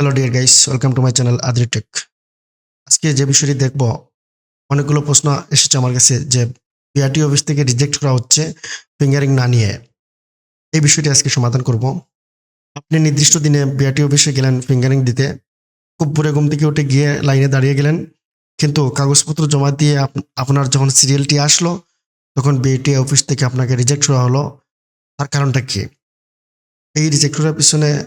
Hello dear guys welcome to my channel আদ্রিটেক আজকে যে বিষয়টি দেখব, অনেকগুলো প্রশ্ন এসেছে আমার কাছে যে বিআরটি অফিস থেকে রিজেক্ট করা হচ্ছে ফিঙ্গারিং না নিয়ে। এই বিষয়টি আজকে সমাধান করব। আপনি নির্দিষ্ট দিনে বিআরটি অফিসে গেলেন ফিঙ্গারিং দিতে। খুব ভোরে ঘুম থেকে উঠে গিয়ে লাইনে দাঁড়িয়ে গেলেন। কিন্তু কাগজপত্র জমা দিয়ে আপ- আপনার যখন সিরিয়ালটি আসলো, তখন বিআরটি অফিস থেকে আপনাকে রিজেক্ট করা হলো। তার কারণটা কি? এই রিজেক্ট করার পিছনে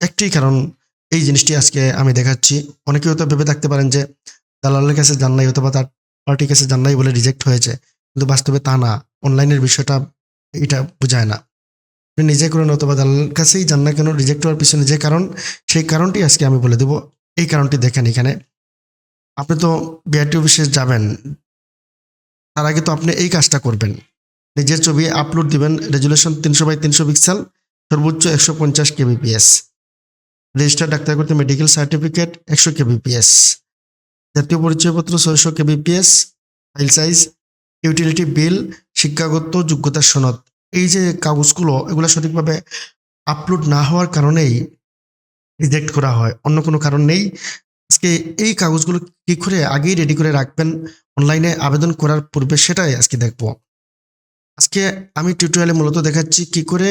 একটি কারণ এই জিনিসটি আজকে আমি দেখাচ্ছি। অনেকে হয়তো ভেবে থাকতে পারেন যে দালালের কাছে জান নাই অথবা তার পার্টির কাছে জান নাই বলে রিজেক্ট হয়েছে। কিন্তু বাস্তবে তা না। অনলাইনের বিষয়টা এটা বোঝায় না। আপনি নিজে করেন অথবা দালালের কাছেই জান না কেন রিজেক্ট হওয়ার পিছনে যে কারণ, সেই কারণটি আজকে আমি বলে দেবো। এই কারণটি দেখেন এখানে। আপনি তো বিআরটি অফিসে যাবেন। তার আগে তো আপনি এই কাজটা করবেন। নিজের ছবি আপলোড দিবেন। রেজুলেশন তিনশো বাই তিনশো পিক্সেল, সর্বোচ্চ একশো পঞ্চাশ কেবিপিএস রেজিস্টার ডাক্তার করতে মেডিকেল সার্টিফিকেট একশো কেবিপিএস জাতীয় পরিচয়পত্র ছয়শো KBPS file size utility bill শিক্ষাগত যোগ্যতার সনদ। এই যে কাগজগুলো, এগুলো সঠিকভাবে আপলোড না হওয়ার কারণেই রিজেক্ট করা হয়। অন্য কোনো কারণ নেই। আজকে এই কাগজগুলো কি করে আগেই রেডি করে রাখবেন অনলাইনে আবেদন করার পূর্বে সেটাই আজকে দেখব। আজকে আমি টিউটোরিয়ালে মূলত দেখাচ্ছি কি করে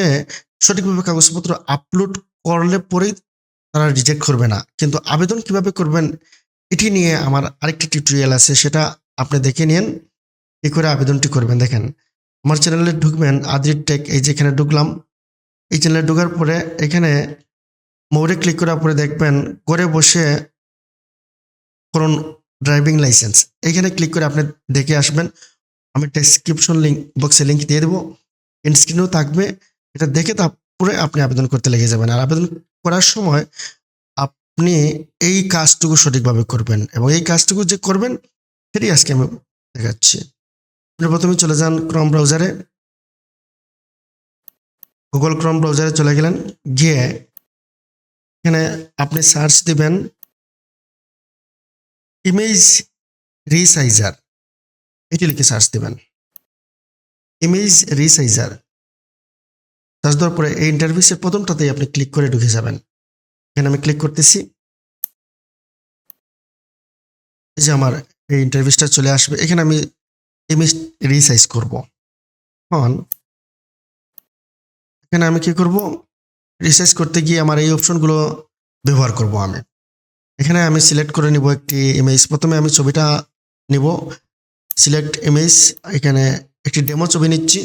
সঠিকভাবে কাগজপত্র আপলোড করলে পরেই তারা রিজেক্ট করবে না। কিন্তু আবেদন কীভাবে করবেন, এটি নিয়ে আমার আরেকটি টিউটোরিয়াল আছে, সেটা আপনি দেখে নিন, কি করে আবেদনটি করবেন। দেখেন, আমার চ্যানেলে ঢুকবেন আদ্রির টেক এই যে এখানে ঢুকলাম, এই চ্যানেলে ঢোকার পরে এখানে মোড়ে ক্লিক করার পরে দেখবেন, ঘরে বসে করুন ড্রাইভিং লাইসেন্স এখানে ক্লিক করে আপনি দেখে আসবেন, আমি ডেসক্রিপশন লিঙ্ক বক্সে লিঙ্ক দিয়ে দেবো স্ক্রিনেও থাকবে, এটা দেখে তারপরে আপনি আবেদন করতে লেগে যাবেন। আর আবেদন করার সময় আপনি এই কাজটুকু সঠিকভাবে করবেন এবং এই কাজটুকু যে করবেন, সেটাই আজকে আমি দেখাচ্ছি। আপনি প্রথমে চলে যান ক্রম ব্রাউজারে গুগল ক্রম ব্রাউজারে চলে গেলেন। গিয়ে এখানে আপনি সার্চ দিবেন ইমেজ রিসাইজার এটি লিখে সার্চ দিবেন। ইমেজ রিসাইজার সার্চ দেওয়ার পরে এই ইন্টারভিউসের প্রথমটাতেই আপনি ক্লিক করে ঢুকে যাবেন। এখানে আমি ক্লিক করতেছি। এই যে আমার এই ইন্টারভিউসটা চলে আসবে। এখানে আমি ইমেজ রিসাইজ করব। এখন এখানে আমি কি করব? রিসাইজ করতে গিয়ে আমার এই অপশনগুলো ব্যবহার করব আমি। এখানে আমি সিলেক্ট করে নিব একটি ইমেজ প্রথমে আমি ছবিটা নিব। সিলেক্ট ইমেজ এখানে একটি ডেমো ছবি নিচ্ছি।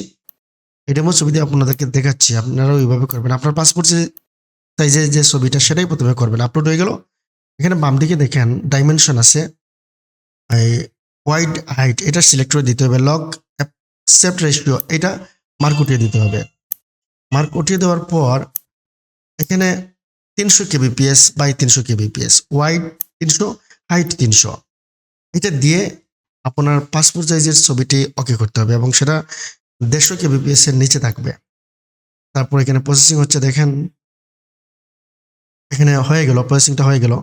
এই ডেমো ছবি দিয়ে আপনাদেরকে দেখাচ্ছি। আপনারা ওইভাবে করবেন। আপনার পাসপোর্ট যে সাইজের যে ছবিটা, সেটাই প্রথমে করবেন। আপলোড হয়ে গেল। এখানে বাম দিকে দেখেন ডাইমেনশন আছে। এই ওয়াইড হাইট এটা সিলেক্ট করে দিতে হবে। লক অ্যাকসেপ্ট রেশিও এটা মার্ক উঠিয়ে দিতে হবে। মার্ক উঠিয়ে দেওয়ার পর, এখানে তিনশো কেবিপিএস বাই তিনশো কেবিপিএস ওয়াইড তিনশো হাইট তিনশো। এটা দিয়ে আপনার পাসপোর্ট সাইজের ছবিটি ওকে করতে হবে এবং সেটা দেড়শো কেবিপিএস এর নিচে থাকবে। তারপর এখানে প্রসেসিং হচ্ছে, দেখেন। এখানে হয়ে গেল প্রসেসিংটা হয়ে গেল।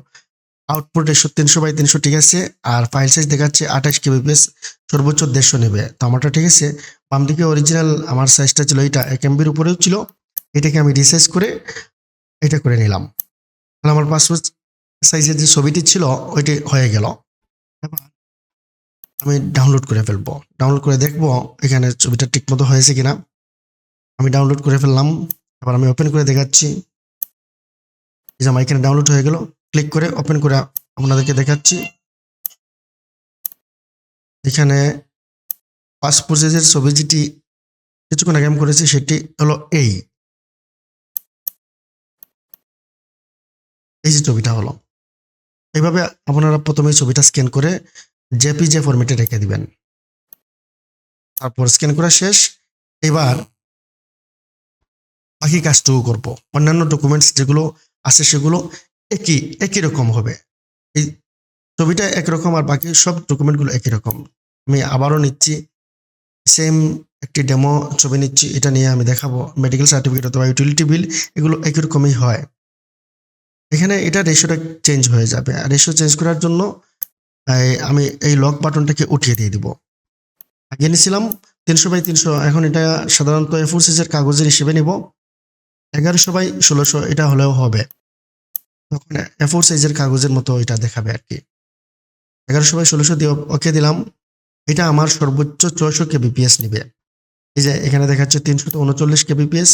আউটপুট একশো, তিনশো বাই তিনশো, ঠিক আছে? আর ফাইল সাইজ দেখাচ্ছে আঠাশ কেবিপিএস সর্বোচ্চ দেড়শো নেবে। তো আমারটা ঠিক আছে? বাম দিকে অরিজিনাল আমার সাইজটা ছিল এটা এক এমবির উপরেও ছিল। এটাকে আমি রিসাইজ করে এটা করে নিলাম। তাহলে আমার পাসপোর্ট সাইজের যে ছবিটি ছিল, ওইটি হয়ে গেল। এবার আমি ডাউনলোড করে ফেলব। ডাউনলোড করে দেখব এখানে ছবিটা ঠিকমতো হয়েছে কিনা। আমি ডাউনলোড করে ফেললাম, এবার আমি ওপেন করে দেখাচ্ছি। এই যে আমার এখানে ডাউনলোড হয়ে গেল ক্লিক করে ওপেন করে আপনাদেরকে দেখাচ্ছি। এখানে পাসপোর্ট সাইজের ছবি যেটি কিছুক্ষণ আগে আমি করেছি সেটি হলো এই। এই যে ছবিটা হলো। এইভাবে আপনারা প্রথমে ছবিটা স্ক্যান করে জেপিজে ফরম্যাটে রেখে দিবেন। তারপর স্ক্যান করা শেষ। এবার বাকি কাজটুকু করব। অন্যান্য ডকুমেন্টস যেগুলো আছে সেগুলো একই একই রকম হবে। এই ছবিটা একরকম আর বাকি সব ডকুমেন্টগুলো একই রকম। আমি আবারও নিচ্ছি সেম একটি ডেমো ছবি নিচ্ছি, এটা নিয়ে আমি দেখাবো। মেডিকেল সার্টিফিকেট অথবা ইউটিলিটি বিল এগুলো একই রকমই হয়। এখানে এটা রেশিওটা চেঞ্জ হয়ে যাবে। আর রেশিও চেঞ্জ করার জন্য আমি এই লক বাটনটাকে উঠিয়ে দিয়ে দিব। আগে নিয়েছিলাম তিনশো বাই তিনশো, এখন এটা সাধারণত এ ফোর সাইজের কাগজের হিসেবে নিব। এগারোশো বাই ষোলোশো, এটা হলেও হবে। তখন এফোর সাইজের কাগজের মতো এটা দেখাবে আর কি। এগারোশো বাই ষোলোশো দিয়ে ওকে দিলাম। এটা আমার সর্বোচ্চ ছয়শো কেবিপিএস নিবে। এই যে এখানে দেখাচ্ছে তিনশো উনচল্লিশ কেবিপিএস।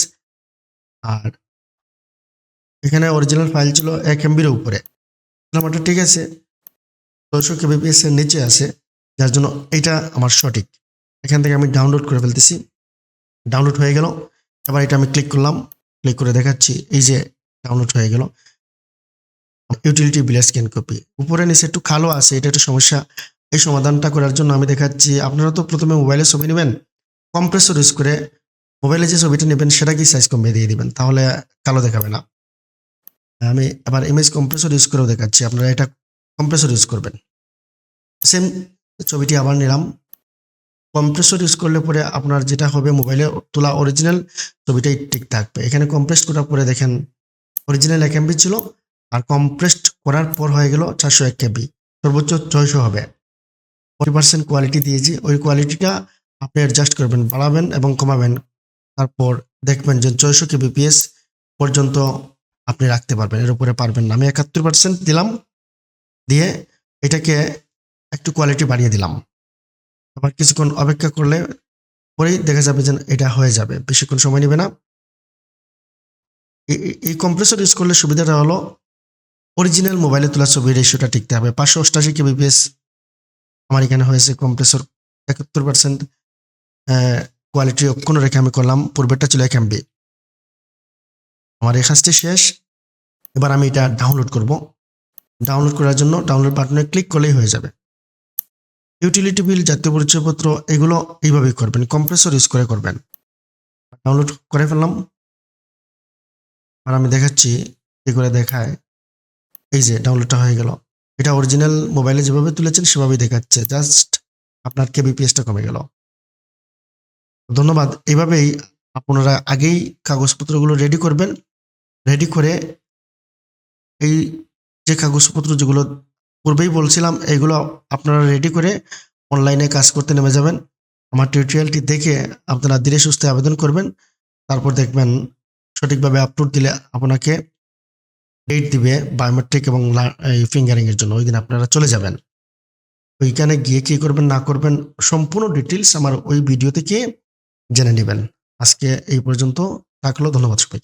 আর এখানে অরিজিনাল ফাইল ছিল এক এমবির উপরে। আমারটা ঠিক আছে। ছয়শো কেবিপিএস এর নিচে আছে, যার জন্য এটা আমার সঠিক। এখান থেকে আমি ডাউনলোড করে ফেলতেছি। ডাউনলোড হয়ে গেল। এবার এটা আমি ক্লিক করলাম। ক্লিক করে দেখাচ্ছি। এই যে ডাউনলোড হয়ে গেল। ইউটিলিটি বিল স্ক্যান কপি উপরে নিচে একটু খালো আছে, এটা একটু সমস্যা। এই সমাধানটা করার জন্য আমি দেখাচ্ছি, আপনারা তো প্রথমে মোবাইলে ছবি নেবেন কম্প্রেসর ইউজ করে মোবাইলে যে ছবিটা নেবেন, সেটা কি সাইজ কমিয়ে দিয়ে দিবেন? তাহলে কালো দেখাবে না। আমি আবার ইমেজ কম্প্রেসর ইউজ করেও দেখাচ্ছি। আপনারা এটা কম্প্রেসর ইউজ করবেন। সেম ছবিটি আবার নিলাম। কম্প্রেসর ইউজ করলে পরে আপনার যেটা হবে মোবাইলে তোলা অরিজিনাল ছবিটাই ঠিক থাকবে। এখানে কম্প্রেস করার পরে দেখেন অরিজিনাল এক এমবি ছিল আর কম্প্রেসড করার পর হয়ে গেল চারশো এক কেবি সর্বোচ্চ ছয়শো হবে। ফোর্টি পার্সেন্ট কোয়ালিটি দিয়েছি। ওই কোয়ালিটিটা আপনি অ্যাডজাস্ট করবেন, বাড়াবেন এবং কমাবেন। তারপর দেখবেন যে ছয়শো কেবিপিএস পর্যন্ত আপনি রাখতে পারবেন। এর উপরে পারবেন না। আমি একাত্তর পার্সেন্ট দিলাম। দিয়ে এটাকে একটু কোয়ালিটি বাড়িয়ে দিলাম। আবার কিছুক্ষণ অপেক্ষা করলে পরেই দেখা যাবে যে এটা হয়ে যাবে, বেশিক্ষণ সময় নেবে না। এই- কম্প্রেসর ইউজ করলে সুবিধাটা হলো অরিজিনাল মোবাইলে তোলা ছবির রেশিওটা টিকতে হবে। পাঁচশো অষ্টাশি কেবিপিএস আমার এখানে হয়েছে কম্প্রেসর একাত্তর পার্সেন্ট কোয়ালিটি অক্ষুণ্ণ রেখে আমি করলাম, পূর্বেরটা ছিল এক এমবি আমার এই কাজটি শেষ। এবার আমি এটা ডাউনলোড করব। ডাউনলোড করার জন্য ডাউনলোড বাটনে ক্লিক করলেই হয়ে যাবে। ইউটিলিটি বিল, জাতীয় পরিচয়পত্র, এগুলো এইভাবেই করবেন কম্প্রেসর ইউজ করে করবেন। ডাউনলোড করে ফেললাম। আর আমি দেখাচ্ছি কি করে দেখায়। এই যে ডাউনলোডটা হয়ে গেল। এটা অরিজিনাল মোবাইলে যেভাবে তুলেছেন, সেভাবেই দেখাচ্ছে। জাস্ট আপনার কেবিপিএসটা কমে গেল। ধন্যবাদ। এইভাবেই আপনারা আগেই কাগজপত্রগুলো রেডি করবেন। রেডি করে এই যে কাগজপত্র যেগুলো পূর্বেই বলছিলাম এইগুলো আপনারা রেডি করে অনলাইনে কাজ করতে নেমে যাবেন। আমার টিউটোরিয়ালটি দেখে আপনারা ধীরে সুস্থে আবেদন করবেন। তারপর দেখবেন সঠিকভাবে আপলোড দিলে আপনাকে ডেট দিবে বায়োমেট্রিক এবং লা- এই ফিঙ্গারিং জন্য। ওই দিন আপনারা চলে যাবেন। ওইখানে গিয়ে কী করবেন, না করবেন, সম্পূর্ণ ডিটেলস আমার ওই ভিডিও থেকে জেনে নেবেন। আজকে এই পর্যন্ত। থাকল, ধন্যবাদ সবাই